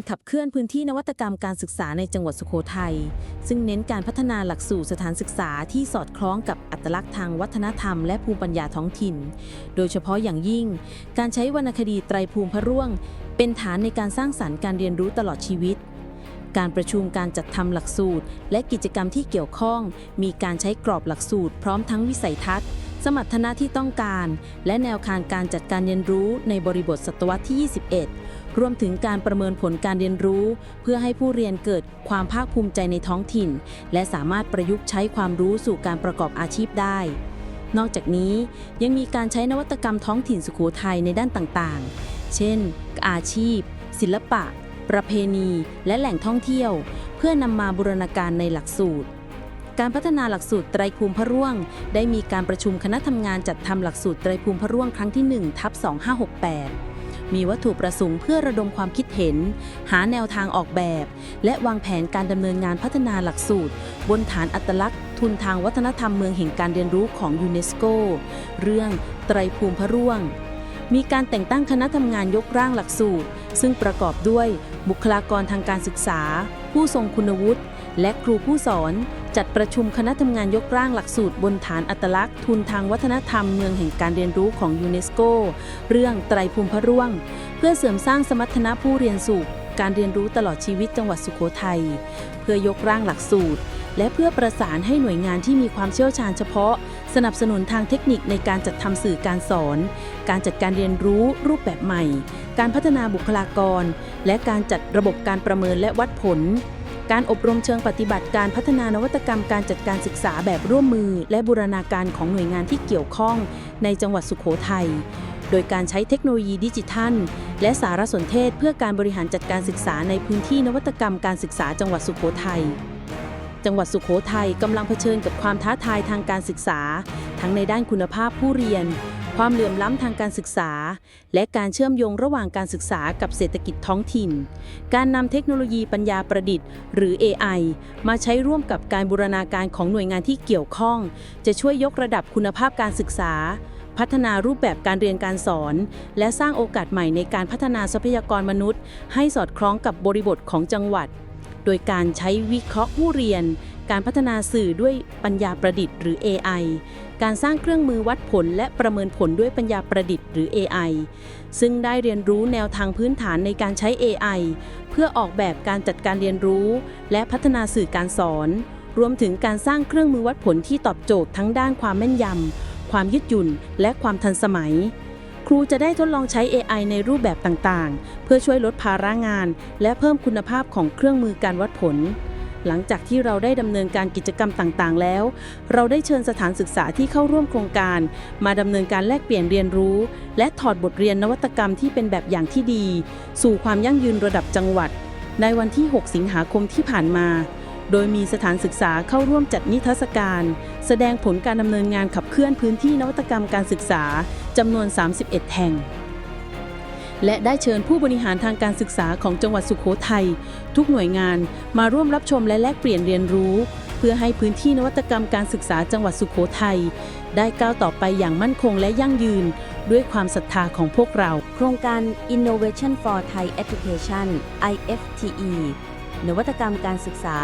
การขับเคลื่อนพื้นที่นวัตกรรมการศึกษาในจังหวัดสุโขทัย ซึ่งเน้นการพัฒนาหลักสูตรสถานศึกษาที่สอดคล้องกับอัตลักษณ์ทางวัฒนธรรมและภูมิปัญญาท้องถิ่น โดยเฉพาะอย่างยิ่ง การใช้วรรณคดีไตรภูมิพระร่วง เป็นฐานในการสร้างสรรค์การเรียนรู้ตลอดชีวิต การประชุมการจัดทำหลักสูตร และกิจกรรมที่เกี่ยวข้อง มีการใช้กรอบหลักสูตร พร้อมทั้งวิสัยทัศน์สมรรถนะที่ต้องการ และแนวทางการจัดการเรียนรู้ในบริบทศตวรรษที่ 21 รวมถึงการประเมินผลการเรียนรู้ เพื่อให้ผู้เรียนเกิดความภาคภูมิใจในท้องถิ่น และสามารถประยุกต์ใช้ความรู้สู่การประกอบอาชีพได้ นอกจากนี้ยังมีการใช้นวัตกรรมท้องถิ่นสุโขทัยในด้านต่างๆ เช่น อาชีพ ศิลปะ ประเพณี และแหล่งท่องเที่ยว เพื่อนำมาบูรณาการในหลักสูตรการพัฒนาหลักสูตรไตรภูมิพระร่วง ได้มีการประชุมคณะทำงานจัดทำหลักสูตรไตรภูมิพระร่วงครั้งที่1ทับ2568 มีวัตถุประสงค์เพื่อระดมความคิดเห็น หาแนวทางออกแบบ และวางแผนการดำเนินงานพัฒนาหลักสูตร บนฐานอัตลักษณ์ ทุนทางวัฒนธรรมเมืองแห่งการเรียนรู้ของยูเนสโก เรื่องไตรภูมิพระร่วง มีการแต่งตั้งคณะทำงานยกร่างหลักสูตร ซึ่งประกอบด้วยบุคลากรทางการศึกษา ผู้ทรงคุณวุฒิ และครูผู้สอน จัดประชุมคณะทำงานยกร่างหลักสูตรบนฐานอัตลักษณ์ ทุนทางวัฒนธรรมเมืองแห่งการเรียนรู้ของยูเนสโก เรื่องไตรภูมิพระร่วง เพื่อเสริมสร้างสมรรถนะผู้เรียนสู่การเรียนรู้ตลอดชีวิตจังหวัดสุโขทัยเพื่อยกร่างหลักสูตร และเพื่อประสานให้หน่วยงานที่มีความเชี่ยวชาญเฉพาะ สนับสนุนทางเทคนิคในการจัดทำสื่อการสอน การจัดการเรียนรู้รูปแบบใหม่ การพัฒนาบุคลากร และการจัดระบบการประเมินและวัดผล การอบรมเชิงปฏิบัติการพัฒนานวัตกรรมการจัดการศึกษาแบบร่วมมือ และบูรณาการของหน่วยงานที่เกี่ยวข้อง ในจังหวัดสุโขทัย โดยการใช้เทคโนโลยีดิจิทัล และสารสนเทศเพื่อการบริหารจัดการศึกษาในพื้นที่นวัตกรรมการศึกษาจังหวัดสุโขทัย จังหวัดสุโขทัยกำลังเผชิญกับความท้าทายทางการศึกษา ทั้งในด้านคุณภาพผู้เรียน ความเหลื่อมล้ำทางการศึกษา และการเชื่อมโยงระหว่างการศึกษากับเศรษฐกิจท้องถิ่น การนำเทคโนโลยีปัญญาประดิษฐ์ หรือ AI มาใช้ร่วมกับการบูรณาการของหน่วยงานที่เกี่ยวข้อง จะช่วยยกระดับคุณภาพการศึกษา พัฒนารูปแบบการเรียนการสอน และสร้างโอกาสใหม่ในการพัฒนาทรัพยากรมนุษย์ ให้สอดคล้องกับบริบทของจังหวัด โดยการใช้วิเคราะห์ผู้เรียน การพัฒนาสื่อด้วยปัญญาประดิษฐ์หรือ AI การสร้างเครื่องมือวัดผลและประเมินผลด้วยปัญญาประดิษฐ์หรือ AI ซึ่งได้เรียนรู้แนวทางพื้นฐานในการใช้ AI เพื่อออกแบบการจัดการเรียนรู้ และพัฒนาสื่อการสอน รวมถึงการสร้างเครื่องมือวัดผลที่ตอบโจทย์ทั้งด้านความแม่นยำ ความยืดหยุ่น และความทันสมัย ครูจะได้ทดลองใช้ AI ในรูปแบบต่างๆ เพื่อช่วยลดภาระงาน และเพิ่มคุณภาพของเครื่องมือการวัดผล หลังจากที่เราได้ดำเนินการกิจกรรมต่างๆ แล้ว เราได้เชิญสถานศึกษาที่เข้าร่วมโครงการ มาดำเนินการแลกเปลี่ยนเรียนรู้ และถอดบทเรียนนวัตกรรมที่เป็นแบบอย่างที่ดี สู่ความยั่งยืนระดับจังหวัด ในวันที่ 6 สิงหาคมที่ผ่านมา โดยมีสถานศึกษาเข้าร่วมจัดนิทรรศการ แสดงผลการดำเนินงานขับเคลื่อนพื้นที่นวัตกรรมการศึกษาจำนวน 31 แห่ง และได้เชิญผู้บริหารทางการศึกษาของจังหวัดสุโขทัยทุกหน่วยงานมาร่วมรับชมและแลกเปลี่ยนเรียนรู้ เพื่อให้พื้นที่นวัตกรรมการศึกษาจังหวัดสุโขทัยได้ก้าวต่อไปอย่างมั่นคงและยั่งยืน ด้วยความศรัทธาของพวกเรา โครงการ Innovation for Thai Education IFTE นวัตกรรมการศึกษา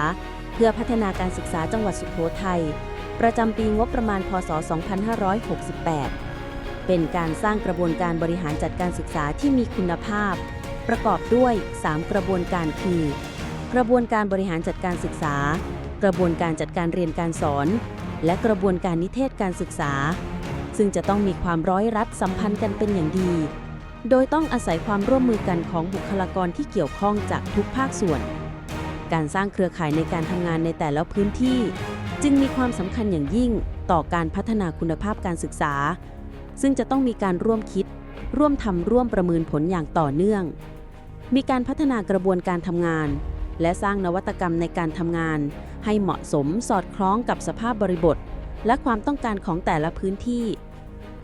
เพื่อพัฒนาการศึกษาจังหวัดสุโขทัยประจำปีงบประมาณพศ 2568 เป็นการสร้างกระบวนการบริหารจัดการศึกษาที่มีคุณภาพ ประกอบด้วย 3 กระบวนการคือ กระบวนการบริหารจัดการศึกษา กระบวนการจัดการเรียนการสอน และกระบวนการนิเทศการศึกษา ซึ่งจะต้องมีความร้อยรัดสัมพันธ์กันเป็นอย่างดี โดยต้องอาศัยความร่วมมือกันของบุคลากรที่เกี่ยวข้องจากทุกภาคส่วน การสร้างเครือข่ายในการทำงานในแต่ละพื้นที่ จึงมีความสำคัญอย่างยิ่งต่อการพัฒนาคุณภาพการศึกษา ซึ่งจะต้องมีการร่วมคิด ร่วมทำร่วมประเมินผลอย่างต่อเนื่อง มีการพัฒนากระบวนการทำงาน และสร้างนวัตกรรมในการทำงาน ให้เหมาะสมสอดคล้องกับสภาพบริบท และความต้องการของแต่ละพื้นที่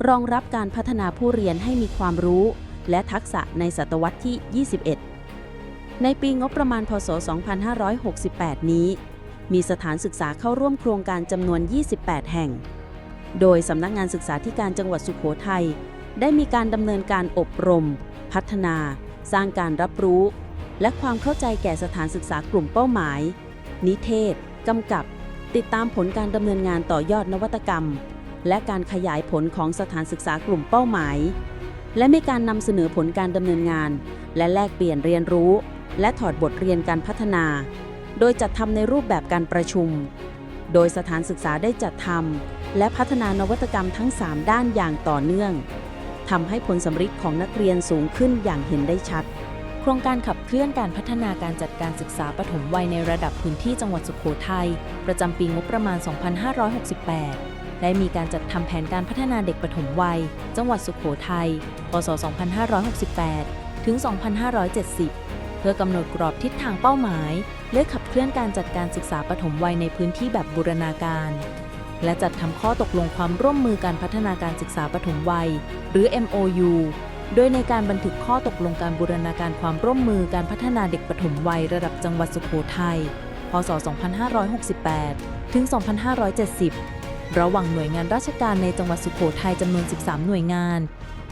รองรับการพัฒนาผู้เรียนให้มีความรู้ และทักษะในศตวรรษที่ 21 ในปีงบประมาณพศ 2568 นี้ มีสถานศึกษาเข้าร่วมโครงการจำนวน 28 แห่ง โดยสำนักงานศึกษาธิการจังหวัดสุโขทัยได้มีการดำเนินการอบรม พัฒนา สร้างการรับรู้ และความเข้าใจแก่สถานศึกษากลุ่มเป้าหมาย นิเทศกำกับ ติดตามผลการดำเนินงานต่อยอดนวัตกรรม และการขยายผลของสถานศึกษากลุ่มเป้าหมาย และมีการนำเสนอผลการดำเนินงาน และแลกเปลี่ยนเรียนรู้ และถอดบทเรียนการพัฒนา โดยจัดทำในรูปแบบการประชุม โดยสถานศึกษาได้จัดทำ และพัฒนานวัตกรรมทั้ง 3 ด้านอย่างต่อเนื่องทำให้ผลสำฤทธิ์ของนักเรียนสูงขึ้นอย่างเห็นได้ชัด โครงการขับเคลื่อนการพัฒนาการจัดการศึกษาปฐมวัยในระดับพื้นที่จังหวัดสุโขทัยประจำปีงบประมาณ 2568 ได้มีการจัดทำแผนการพัฒนาเด็กปฐมวัย จังหวัดสุโขทัย พศ 2568 ถึง 2570 เพื่อกำหนดกรอบทิศทางเป้าหมาย และขับเคลื่อนการจัดการศึกษาปฐมวัยในพื้นที่แบบบูรณาการ และจัดทำข้อตกลงความร่วมมือการพัฒนาการศึกษาปฐมวัย หรือ MOU โดยในการบันทึกข้อตกลงการบูรณาการความร่วมมือการพัฒนาเด็กปฐมวัยระดับจังหวัดสุโขทัย พศ 2568 ถึง 2570 ระหว่างหน่วยงานราชการในจังหวัดสุโขทัยจำนวน 13 หน่วยงาน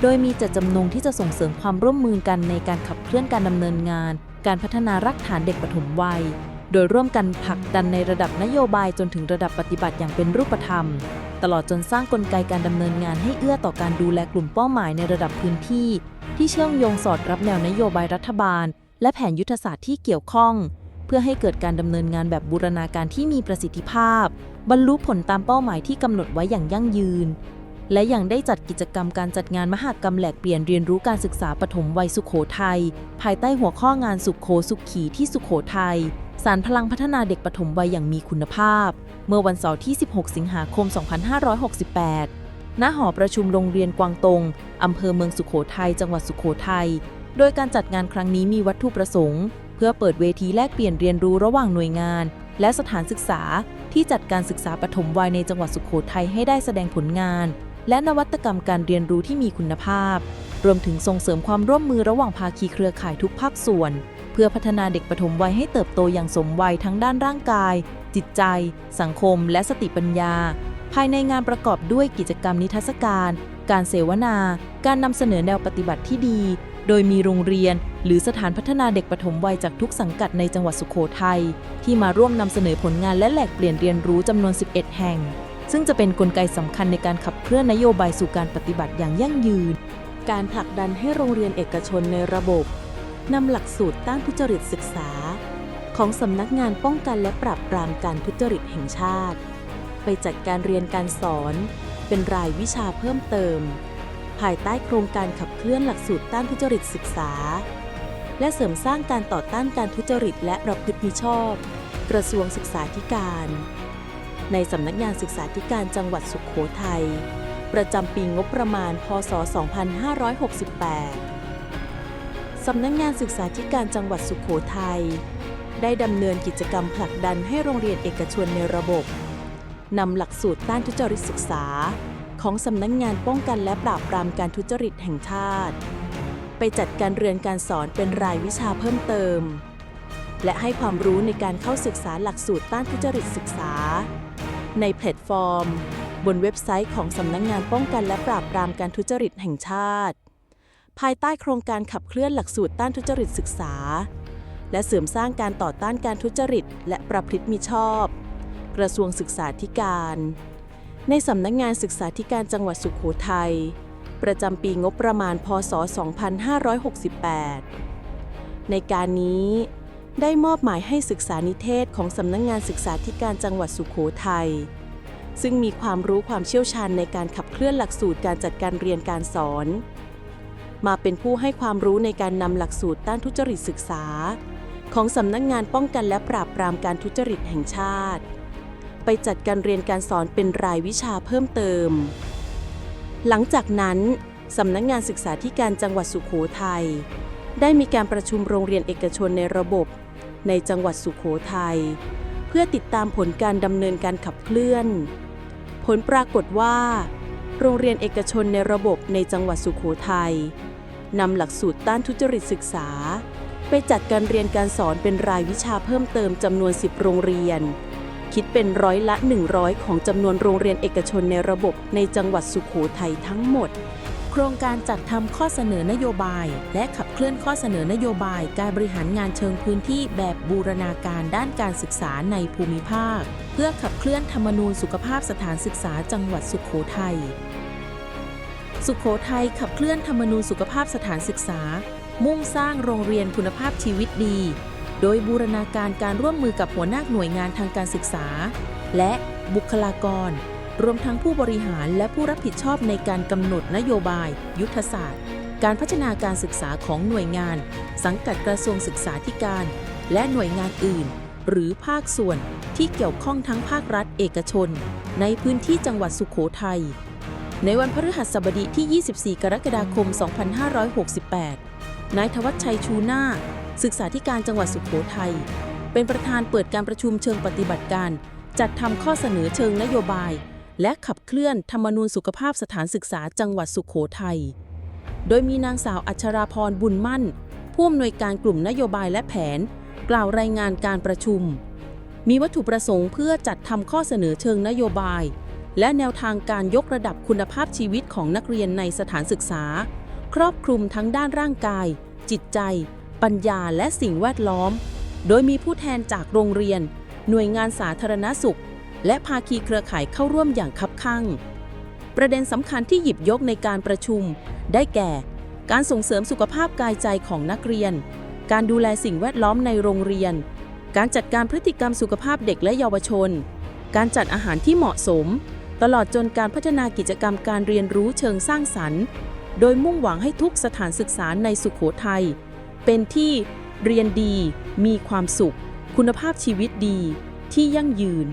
โดยมีเจตจำนงที่จะส่งเสริมความร่วมมือกันในการขับเคลื่อนการดำเนินงาน การพัฒนารักฐานเด็กปฐมวัย โดยร่วมกันผลักดันในระดับนโยบายจนถึงระดับปฏิบัติอย่างเป็นรูปธรรม ตลอดจนสร้างกลไกการดำเนินงานให้เอื้อต่อการดูแลกลุ่มเป้าหมายในระดับพื้นที่ ที่เชื่อมโยงสอดรับแนวนโยบายรัฐบาล และแผนยุทธศาสตร์ที่เกี่ยวข้อง เพื่อให้เกิดการดำเนินงานแบบบูรณาการที่มีประสิทธิภาพ บรรลุผลตามเป้าหมายที่กำหนดไว้อย่างยั่งยืน และยังได้จัดกิจกรรมการจัดงานมหกรรมแหลกเปลี่ยนเรียนรู้การศึกษาปฐมวัยสุขโขทัยภายใต้หัวข้องานสุขโขสุขขีที่สุขโขทัย สารพลังพัฒนาเด็กปฐมวัยอย่างมีคุณภาพ เมื่อวันเสาร์ที่ 16 สิงหาคม 2568 ณ หอประชุมโรงเรียนกวางตง อำเภอเมืองสุขโขทัย จังหวัดสุขโขทัย โดยการจัดงานครั้งนี้มีวัตถุประสงค์ เพื่อเปิดเวทีแลกเปลี่ยนเรียนรู้ระหว่างหน่วยงาน และสถานศึกษาที่จัดการศึกษาปฐมวัยในจังหวัดสุขโขทัยให้ได้แสดงผลงาน และนวัตกรรมการเรียนรู้ที่มีคุณภาพ รวมถึงส่งเสริมความร่วมมือระหว่างภาคีเครือข่ายทุกภาคส่วน เพื่อพัฒนาเด็กปฐมวัยให้เติบโตอย่างสมวัยทั้งด้านร่างกาย จิตใจ สังคม และสติปัญญา ภายในงานประกอบด้วยกิจกรรมนิทรรศการ การเสวนา การนำเสนอแนวปฏิบัติที่ดี โดยมีโรงเรียน หรือสถานพัฒนาเด็กปฐมวัยจากทุกสังกัดในจังหวัดสุโขทัยที่มาร่วมนำเสนอผลงานและแหลกเปลี่ยนเรียนรู้จำนวน 11 แห่ง ซึ่งจะเป็นนกลไกสำคัญในการขับเคลื่อนนโยบายสู่การปฏิบัติอย่างยั่งยืน การผลักดันให้โรงเรียนเอกชนในระบบ นำหลักสูตรต้านทุจริตศึกษา ของสำนักงานป้องกันและปราบปรามการทุจริตแห่งชาติ ไปจัดการเรียนการสอน เป็นรายวิชาเพิ่มเติม ภายใต้โครงการขับเคลื่อนหลักสูตรต้านทุจริตศึกษา และเสริมสร้างการต่อต้านการทุจริตและประพฤติมิชอบ กระทรวงศึกษาธิการ ในสำนักงานศึกษาธิการจังหวัดสุขโขทัยประจำปีงบประมาณ พศ 2568 สำนักงานศึกษาธิการจังหวัดสุขโขทัยได้ดำเนินกิจกรรมผลักดันให้โรงเรียนเอกชนในระบบนำหลักสูตรต้านทุจริตศึกษา ของสำนักงานป้องกันและปราบปรามการทุจริตแห่งชาติ ไปจัดการเรียนการสอนเป็นรายวิชาเพิ่มเติม และให้ความรู้ในการเข้าศึกษาหลักสูตรต้านทุจริตศึกษา ในแพลตฟอร์ม บนเว็บไซต์ของสำนักงานป้องกันและปราบปรามการทุจริตแห่งชาติ ภายใต้โครงการขับเคลื่อนหลักสูตรต้านทุจริตศึกษา และเสริมสร้างการต่อต้านการทุจริต และประพฤติมิชอบ กระทรวงศึกษาธิการ ในสำนักงานศึกษาธิการจังหวัดสุขโขทัยประจำปีงบประมาณ พศ 2568 ในการนี้ได้มอบหมายให้ศึกษานิเทศของสำนักงานศึกษาธิการจังหวัดสุขโขทัยซึ่งมีความรู้ความเชี่ยวชาญในการขับเคลื่อนหลักสูตรการจัดการเรียนการสอน มาเป็นผู้ให้ความรู้ในการนำหลักสูตรต้านทุจริตศึกษา ของสำนักงานป้องกันและปราบปรามการทุจริตแห่งชาติ ไปจัดการเรียนการสอนเป็นรายวิชาเพิ่มเติม หลังจากนั้นสำนักงานศึกษาธิการจังหวัดสุขโขทัยได้มีการประชุมโรงเรียนเอกชนในระบบ ในจังหวัดสุขโขทัยเพื่อติดตามผลการดำเนินการขับเคลื่อน ผลปรากฏว่า โรงเรียนเอกชนในระบบในจังหวัดสุขโขทัย นำหลักสูตรต้านทุจริตศึกษา ไปจัดการเรียนการสอนเป็นรายวิชาเพิ่มเติมจำนวน 10 โรงเรียน คิดเป็นร้อยละ 100 ของจำนวนโรงเรียนเอกชนในระบบในจังหวัดสุขโขทัยทั้งหมด โครงการจัดทำข้อเสนอนโยบาย และขับเคลื่อนข้อเสนอนโยบาย การบริหารงานเชิงพื้นที่แบบบูรณาการด้านการศึกษาในภูมิภาค เพื่อขับเคลื่อนธรรมนูญสุขภาพสถานศึกษาจังหวัดสุขโขทัย สุขโขทัยขับเคลื่อนธรรมนูญสุขภาพสถานศึกษา มุ่งสร้างโรงเรียนคุณภาพชีวิตดี โดยบูรณาการการร่วมมือกับหัวหน้าหน่วยงานทางการศึกษา และบุคลากร รวมทั้งผู้บริหารและผู้รับผิดชอบในการกำหนดนโยบาย ยุทธศาสตร์ การพัฒนาการศึกษาของหน่วยงาน สังกัดกระทรวงศึกษาธิการ และหน่วยงานอื่น หรือภาคส่วนที่เกี่ยวข้องทั้งภาครัฐเอกชน ในพื้นที่จังหวัดสุขโขทัย ในวันพฤหัสบดีที่ 24 กรกฎาคม 2568 นายทวัชชัยชูนาศึกษาธิการจังหวัดสุขโขทัย เป็นประธานเปิดการประชุมเชิงปฏิบัติการ จัดทำข้อเสนอเชิงนโยบาย และขับเคลื่อนธรรมนูญสุขภาพสถานศึกษาจังหวัดสุขโขทัย โดยมีนางสาวอัชราพรบุญมั่น ผู้อำนวยการกลุ่มนโยบายและแผน กล่าวรายงานการประชุม มีวัตถุประสงค์เพื่อจัดทำข้อเสนอเชิงนโยบาย และแนวทางการยกระดับคุณภาพชีวิตของนักเรียนในสถานศึกษา ครอบคลุมทั้งด้านร่างกาย จิตใจ ปัญญาและสิ่งแวดล้อม โดยมีผู้แทนจากโรงเรียน หน่วยงานสาธารณสุข และภาคีเครือข่ายเข้าร่วมอย่างคับคั่ง ประเด็นสำคัญที่หยิบยกในการประชุม ได้แก่ การส่งเสริมสุขภาพกายใจของนักเรียน การดูแลสิ่งแวดล้อมในโรงเรียน การจัดการพฤติกรรมสุขภาพเด็กและเยาวชน การจัดอาหารที่เหมาะสม ตลอดจนการพัฒนากิจกรรมการเรียนรู้เชิงสร้างสรรค์ โดยมุ่งหวังให้ทุกสถานศึกษาในสุขโขทัย เป็นที่เรียนดี มีความสุข คุณภาพชีวิตดี ที่ยั่งยืน